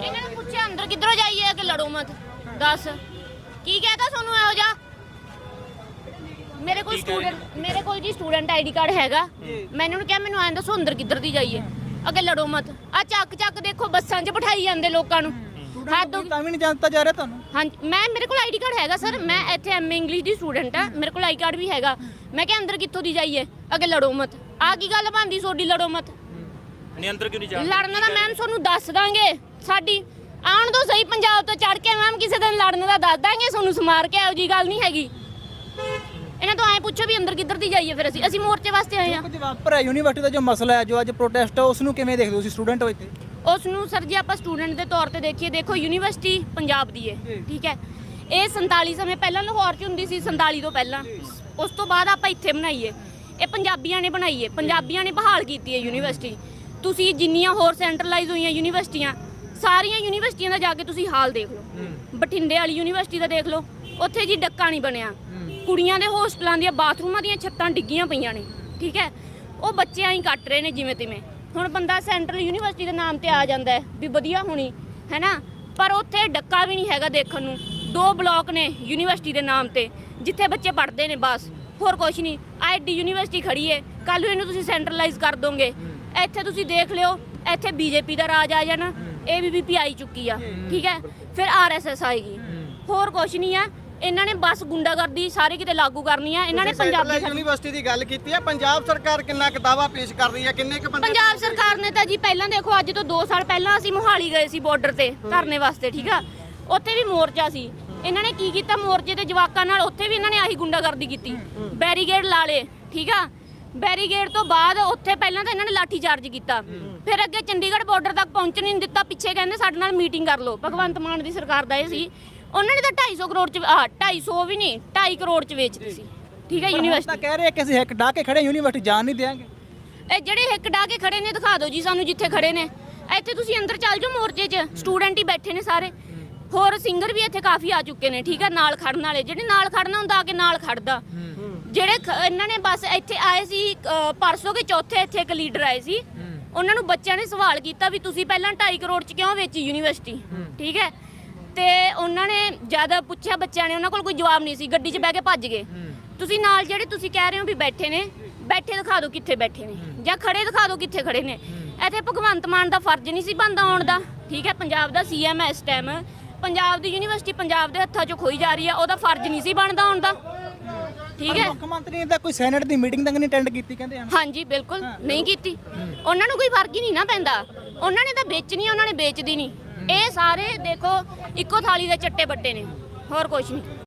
ਇਹਨਾਂ ਨੂੰ ਪੁੱਛਿਆ ਅੰਦਰ ਕਿੱਧਰੋਂ ਜਾਈਏ ਕਿ ਲੜੋ ਮਤ? ਦੱਸ। ਕੀ ਕਹਤਾ ਤੁਹਾਨੂੰ ਇਹੋ ਜਿਹਾ? ਮੇਰੇ ਕੋਲ ਸਟੂਡੈਂਟ ਮੇਰੇ ਕੋਲ ਜੀ ਸਟੂਡੈਂਟ ਆਈਡੀ ਕਾਰਡ ਹੈਗਾ। ਮੈਨੂੰ ਉਹਨੂੰ ਕਿਹਾ ਮੈਨੂੰ ਐਂ ਦੱਸੋ ਅੰਦਰ ਕਿੱਧਰ ਦੀ ਜਾਈਏ। ਅੱਗੇ ਲੜੋ ਮਤ। ਆ ਚੱਕ ਚੱਕ ਦੇਖੋ ਬੱਸਾਂ 'ਚ ਬਿਠਾਈ ਜਾਂਦੇ ਲੋਕਾਂ ਨੂੰ। ਹੱਦ। ਤਾਂ ਵੀ ਨਹੀਂ ਜਾਣਤਾ ਜਾ ਰਿਹਾ ਤੁਹਾਨੂੰ? ਹਾਂਜੀ ਮੈਂ ਮੇਰੇ ਕੋਲ ਆਈਡੀ ਕਾਰਡ ਹੈਗਾ ਸਰ। ਮੈਂ ਇੱਥੇ ਐਮਏ ਇੰਗਲਿਸ਼ ਦੀ ਸਟੂਡੈਂਟ ਆ। ਮੇਰੇ ਕੋਲ ਆਈ ਕਾਰਡ ਵੀ ਹੈਗਾ। ਮੈਂ ਕਿਹਾ ਅੰਦਰ ਕਿੱਥੋਂ ਦੀ ਜਾਈਏ? ਅੱਗੇ ਲੜੋ ਮਤ। ਆ ਕੀ ਗੱਲ ਬਣਦੀ ਸੋਡੀ ਲੜੋ ਮਤ? ਨਹੀਂ ਅੰਦਰ ਕਿਉਂ ਨਹੀਂ ਜਾ ਲੜਨ ਦਾ ਮੈਮ ਤੁਹਾਨੂੰ ਦੱਸ ਦਾਂਗੇ। ਸਾਡੀ ਆਉਣ ਦੋ ਸਹੀ ਪੰਜਾਬ ਤੋਂ ਚੜ ਕੇ ਮੈਮ ਕਿਸੇ ਦਿਨ ਲੜਨ ਦਾ ਦੱਸ ਦਾਂਗੇ ਤੁਹਾਨੂੰ ਸਮਾਰ ਕੇ ਇਹੋ ਜੀ ਗੱਲ ਨਹੀਂ ਹੈਗੀ। ਇਹਨਾਂ ਤੋਂ ਐ ਪੁੱਛੋ ਵੀ ਅੰਦਰ ਕਿੱਧਰ ਦੀ ਜਾਈਏ ਫਿਰ ਅਸੀਂ। ਅਸੀਂ ਮੋਰਚੇ ਵਾਸਤੇ ਆਏ ਆ ਵਾਪਰ ਹੈ ਯੂਨੀਵਰਸਿਟੀ ਦਾ ਜੋ ਮਸਲਾ ਹੈ ਜੋ ਅੱਜ ਪ੍ਰੋਟੈਸਟ ਹੈ ਉਸ ਨੂੰ ਕਿਵੇਂ ਦੇਖਦੇ ਹੋ ਤੁਸੀਂ? ਸਟੂਡੈਂਟ ਹੋ ਇੱਥੇ? ਉਸ ਨੂੰ ਸਰ ਜੀ ਆਪਾਂ ਸਟੂਡੈਂਟ ਦੇ ਤੌਰ ਤੇ ਦੇਖੀਏ ਦੇਖੋ ਯੂਨੀਵਰਸਿਟੀ ਪੰਜਾਬ ਦੀ ਹੈ। ਠੀਕ ਹੈ। ਇਹ 47 ਸਮੇਂ ਪਹਿਲਾਂ ਲਾਹੌਰ 'ਚ ਹੁੰਦੀ ਸੀ 47 ਤੋਂ ਪਹਿਲਾਂ। ਉਸ ਤੋਂ ਬਾਅਦ ਆਪਾਂ ਇੱਥੇ ਬਣਾਈਏ। ਇਹ ਪੰਜਾਬੀਆਂ ਨੇ ਬਣਾਈ ਹੈ। ਪੰਜਾਬੀਆਂ ਨੇ ਬਹਾਲ ਕੀਤੀ ਹੈ ਯੂਨੀਵਰਸਿਟੀ ਤੁਸੀਂ ਜਿੰਨੀਆਂ ਹੋਰ ਸੈਂਟਰਲਾਈਜ਼ ਹੋਈਆਂ ਯੂਨੀਵਰਸਿਟੀਆਂ ਸਾਰੀਆਂ ਯੂਨੀਵਰਸਿਟੀਆਂ ਦਾ ਜਾ ਕੇ ਤੁਸੀਂ ਹਾਲ ਦੇਖ ਲਓ। ਬਠਿੰਡੇ ਵਾਲੀ ਯੂਨੀਵਰਸਿਟੀ ਦਾ ਦੇਖ ਲਓ ਉੱਥੇ ਜੀ ਡੱਕਾ ਨਹੀਂ ਬਣਿਆ। ਕੁੜੀਆਂ ਦੇ ਹੋਸਟਲਾਂ ਦੀਆਂ ਬਾਥਰੂਮਾਂ ਦੀਆਂ ਛੱਤਾਂ ਡਿੱਗੀਆਂ ਪਈਆਂ ਨੇ ਠੀਕ ਹੈ? ਉਹ ਬੱਚੇ ਆਈ ਕੱਟ ਰਹੇ ਨੇ ਜਿਵੇਂ ਤਿਵੇਂ। ਹੁਣ ਬੰਦਾ ਸੈਂਟਰਲ ਯੂਨੀਵਰਸਿਟੀ ਦੇ ਨਾਮ ਤੇ ਆ ਜਾਂਦਾ ਹੈ ਵੀ ਵਧੀਆ ਹੋਣੀ ਹੈਨਾ ਪਰ ਉੱਥੇ ਡੱਕਾ ਵੀ ਨਹੀਂ ਹੈਗਾ ਦੇਖਣ ਨੂੰ। ਦੋ ਬਲਾਕ ਨੇ ਯੂਨੀਵਰਸਿਟੀ ਦੇ ਨਾਮ ਤੇ ਜਿੱਥੇ ਬੱਚੇ ਪੜ੍ਹਦੇ ਨੇ ਬਸ। ਹੋਰ ਕੁਝ ਨਹੀਂ। ਆਈਡੀ ਯੂਨੀਵਰਸਿਟੀ ਖੜੀ ਏ। ਕੱਲ ਨੂੰ ਇਹਨੂੰ ਤੁਸੀਂ ਸੈਂਟਰਲਾਈਜ਼ ਕਰ ਦੋਗੇ। ਇੱਥੇ ਤੁਸੀਂ ਦੇਖ ਲਿਓ ਇੱਥੇ ਬੀਜੇਪੀ ਦਾ ਰਾਜ ਆ ਜਾਣਾ ਏਬੀਵੀਪੀ ਆਈ ਚੁੱਕੀ ਆ ਠੀਕ ਹੈ? ਫਿਰ ਆਰਐਸਐਸ ਆਏਗੀ। ਹੋਰ ਕੁਝ ਨਹੀਂ ਆ ਇਹਨਾਂ ਨੇ ਬਸ ਗੁੰਡਾਗਰਦੀ ਸਾਰੇ ਕਿਤੇ ਲਾਗੂ ਕਰਨੀ ਆ ਇਹਨਾਂ ਨੇ ਪੰਜਾਬੀ ਯੂਨੀਵਰਸਿਟੀ ਦੀ ਗੱਲ ਕੀਤੀ ਹੈ ਪੰਜਾਬ ਸਰਕਾਰ ਕਿੰਨਾ ਕੁ ਦਾਵਾ ਪੇਸ਼ ਕਰ ਰਹੀ ਹੈ ਕਿੰਨੇ ਕੁ ਬੰਦੇ ਪੰਜਾਬ ਸਰਕਾਰ ਨੇ ਤਾਂ ਜੀ ਪਹਿਲਾਂ ਦੇਖੋ ਅੱਜ ਤੋਂ 2 ਸਾਲ ਪਹਿਲਾਂ ਅਸੀਂ ਮੋਹਾਲੀ ਗਏ ਸੀ ਬਾਰਡਰ ਤੇ ਧਰਨੇ ਵਾਸਤੇ ਠੀਕ ਆ? ਉੱਥੇ ਵੀ ਮੋਰਚਾ ਸੀ। ਇਹਨਾਂ ਨੇ ਕੀ ਕੀਤਾ? ਮੋਰਚੇ ਤੇ ਜਵਾਕਾਂ ਨਾਲ ਉੱਥੇ ਵੀ ਇਹਨਾਂ ਨੇ ਆਹੀ ਗੁੰਡਾਗਰਦੀ ਕੀਤੀ। ਬੈਰੀਗੇਡ ਲਾ ਲੇ ਠੀਕ ਆ? ਬੈਰੀਗੇਡ ਤੋਂ ਬਾਅਦ ਉੱਥੇ ਪਹਿਲਾਂ ਤਾਂ ਇਹਨਾਂ ਨੇ ਲਾਠੀ ਚਾਰਜ ਕੀਤਾ। ਫਿਰ ਅੱਗੇ ਚੰਡੀਗੜ੍ਹ ਬਾਰਡਰ ਤੱਕ ਪਹੁੰਚਣ ਨਹੀਂ ਦਿੱਤਾ ਪਿੱਛੇ ਕਹਿੰਦੇ ਸਾਡੇ ਨਾਲ ਮੀਟਿੰਗ ਕਰ ਲਓ। ਭਗਵੰਤ ਮਾਨ ਦੀ ਸਰਕਾਰ ਦਾ ਇਹ ਸੀ। ਉਹਨਾਂ ਨੇ ਤਾਂ 250 ਕਰੋੜ ਚ ਆ 250 ਵੀ ਨਹੀਂ 2.5 ਕਰੋੜ ਚ ਵੇਚਦੀ ਸੀ। ਠੀਕ ਹੈ ਤਾਂ ਯੂਨੀਵਰਸਿਟੀ ਕਹਿ ਰਹੇ ਕਿ ਅਸੀਂ ਇੱਕ ਡਾ ਕੇ ਖੜੇ ਯੂਨੀਵਰਸਿਟੀ ਜਾਣ ਨਹੀਂ ਦੇਵਾਂਗੇ ਇਹ ਜਿਹੜੇ ਹਿੱਕ ਡਾ ਕੇ ਖੜੇ ਨੇ ਦਿਖਾ ਦਿਓ ਜੀ ਸਾਨੂੰ ਜਿੱਥੇ ਖੜੇ ਨੇ। ਇੱਥੇ ਤੁਸੀਂ ਅੰਦਰ ਚੱਲ ਜਾਓ ਮੋਰਚੇ 'ਚ ਸਟੂਡੈਂਟ ਹੀ ਬੈਠੇ ਨੇ ਸਾਰੇ। ਹੋਰ ਸਿੰਗਰ ਵੀ ਇੱਥੇ ਕਾਫੀ ਆ ਚੁੱਕੇ ਨੇ ਠੀਕ ਹੈ ਨਾਲ ਖੜਨ ਵਾਲੇ। ਜਿਹੜੇ ਨਾਲ ਖੜਨਾ ਹੁੰਦਾ ਆ ਕੇ ਨਾਲ ਖੜਦਾ। ਜਿਹੜੇ ਖ- ਇਹਨਾਂ ਨੇ ਬਸ ਇੱਥੇ ਆਏ ਸੀ ਅ, ਪਰਸੋਂ ਕੇ ਚੌਥੇ ਇੱਥੇ ਇੱਕ ਲੀਡਰ ਆਏ ਸੀ। ਉਹਨਾਂ ਨੂੰ ਬੱਚਿਆਂ ਨੇ ਸਵਾਲ ਕੀਤਾ ਵੀ ਤੁਸੀਂ ਪਹਿਲਾਂ 2.5 ਕਰੋੜ 'ਚ ਕਿਉਂ ਵੇਚੀ ਯੂਨੀਵਰਸਿਟੀ? ਠੀਕ ਹੈ? ਤੇ ਉਹਨਾਂ ਨੇ ਜ਼ਿਆਦਾ ਪੁੱਛਿਆ ਬੱਚਿਆਂ ਨੇ ਉਹਨਾਂ ਕੋਲ ਕੋਈ ਜਵਾਬ ਨਹੀਂ ਸੀ ਗੱਡੀ 'ਚ ਬਹਿ ਕੇ ਭੱਜ ਗਏ। ਤੁਸੀਂ ਨਾਲ ਜਿਹੜੇ ਤੁਸੀਂ ਕਹਿ ਰਹੇ ਹੋ ਵੀ ਬੈਠੇ ਨੇ ਬੈਠੇ ਦਿਖਾ ਦਿਓ ਕਿੱਥੇ ਬੈਠੇ ਨੇ ਜਾਂ ਖੜੇ ਦਿਖਾ ਦਿਓ ਕਿੱਥੇ ਖੜੇ ਨੇ। ਇੱਥੇ ਭਗਵੰਤ ਮਾਨ ਦਾ ਫਰਜ਼ ਨਹੀਂ ਸੀ ਬੰਦਾ ਆਉਣ ਦਾ। ਠੀਕ ਹੈ? ਪੰਜਾਬ ਦਾ ਸੀਐਮ ਹੈ ਇਸ ਟਾਈਮ ਪੰਜਾਬ ਦੀ ਯੂਨੀਵਰਸਿਟੀ ਪੰਜਾਬ ਦੇ ਹੱਥਾਂ 'ਚੋਂ ਖੋਈ ਜਾ ਰਹੀ ਹੈ ਉਹਦਾ ਫਰਜ਼ ਨਹੀਂ ਸੀ ਬਣਦਾ ਆਉਣ ਦਾ। ਠੀਕ ਹੈ। ਮੁੱਖ ਮੰਤਰੀ ਨੇ ਤਾਂ ਕੋਈ ਸੈਨੇਟ ਦੀ ਮੀਟਿੰਗ ਤੱਕ ਨਹੀਂ ਅਟੈਂਡ ਕੀਤੀ ਕਹਿੰਦੇ ਹਨ। ਹਾਂਜੀ ਬਿਲਕੁਲ ਨਹੀਂ ਕੀਤੀ। ਉਹਨਾਂ ਨੂੰ ਕੋਈ ਫ਼ਰਕ ਹੀ ਨਹੀਂ ਨਾ ਪੈਂਦਾ। ਉਹਨਾਂ ਨੇ ਤਾਂ ਵੇਚਣੀ ਉਹਨਾਂ ਨੇ ਵੇਚਦੀ ਨਹੀਂ। ਇਹ ਸਾਰੇ ਦੇਖੋ ਇੱਕੋ ਥਾਲੀ ਦੇ ਚੱਟੇ ਬੱਟੇ ਨੇ। ਹੋਰ ਕੁਝ ਨਹੀਂ।